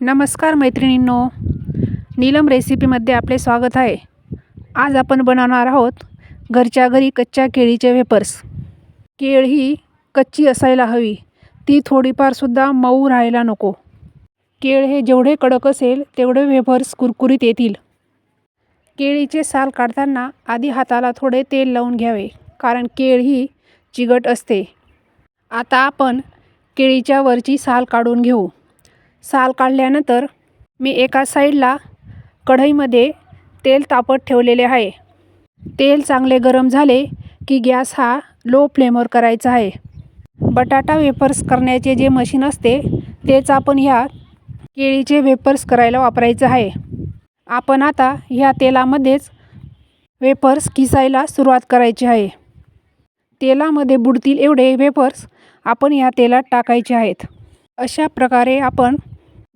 नमस्कार मैत्रिणींनो. नीलम रेसिपीमध्ये आपले स्वागत आहे. आज आपण बनवणार आहोत घरच्या घरी कच्च्या केळीचे वेपर्स केळ ही कच्ची असायला हवी. ती थोडीफारसुद्धा मऊ राहायला नको. केळ हे जेवढे कडक असेल तेवढे वेफर्स कुरकुरीत येतील. केळीचे साल काढताना आधी हाताला थोडे तेल लावून घ्यावे कारण केळ ही चिगट असते. आता आपण केळीच्या वरची साल काढून घेऊ. साल काढल्यानंतर मी एका साईडला कढईमध्ये तेल तापत ठेवलेले आहे. तेल चांगले गरम झाले की गॅस हा लो फ्लेमवर करायचा आहे. बटाटा वेफर्स करण्याचे जे मशीन असते तेच आपण ह्या केळीचे वेफर्स करायला वापरायचं आहे. आपण आता ह्या तेलामध्येच वेफर्स किसायला सुरुवात करायची आहे. तेलामध्ये बुडतील एवढे वेफर्स आपण ह्या तेलात टाकायचे आहेत. अशा प्रकारे आपण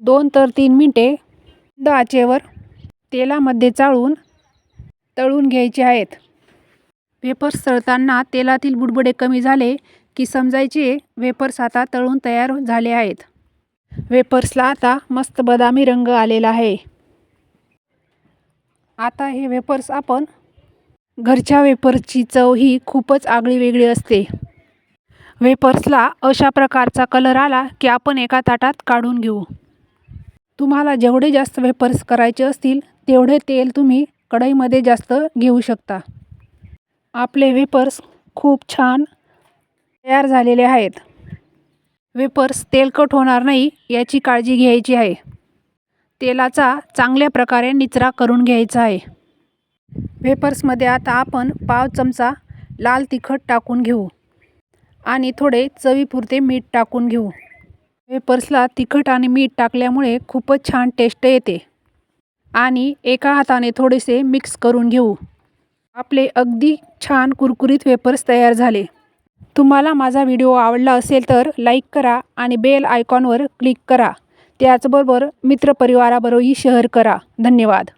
दोन तर तीन मिनटे द आचेवर तेलामध्ये चाळून तळून घ्यायचे आहेत. वेफर्स तळताना तेलातील बुडबुडे कमी झाले की समजायचे वेफर्स आता तळून तयार झाले आहेत. वेफर्सला आता मस्त बदामी रंग आलेला आहे. आता हे वेफर्स आपण घरच्या वेफर्सची चव ही खूपच आगळी वेगळी असते. वेफर्सला अशा प्रकारचा कलर आला की आपण एका ताटात काढून घेऊ. तुम्हाला जेवढे जास्त वेपर्स करायचे असतील तेवढे तेल तुम्ही कढईमध्ये जास्त घेऊ शकता. आपले वेपर्स खूप छान तयार झालेले आहेत. वेपर्स तेलकट होणार नाही याची काळजी घ्यायची आहे. तेलाचा चांगल्या प्रकारे निचरा करून घ्यायचा आहे. वेफर्समध्ये आता आपण पाव चमचा लाल तिखट टाकून घेऊ आणि थोडे चवीपुरते मीठ टाकून घेऊ. वेपर्सला तिखट आणि मीठ टाकल्यामुळे खूपच छान टेस्ट येते. आणि एका हाताने थोडेसे मिक्स करून घेऊ. आपले अगदी छान कुरकुरीत वेपर्स तयार झाले. तुम्हाला माझा व्हिडिओ आवडला असेल तर लाईक करा आणि बेल आयकॉनवर क्लिक करा. त्याचबरोबर मित्रपरिवाराबरोबरही शेअर करा. धन्यवाद.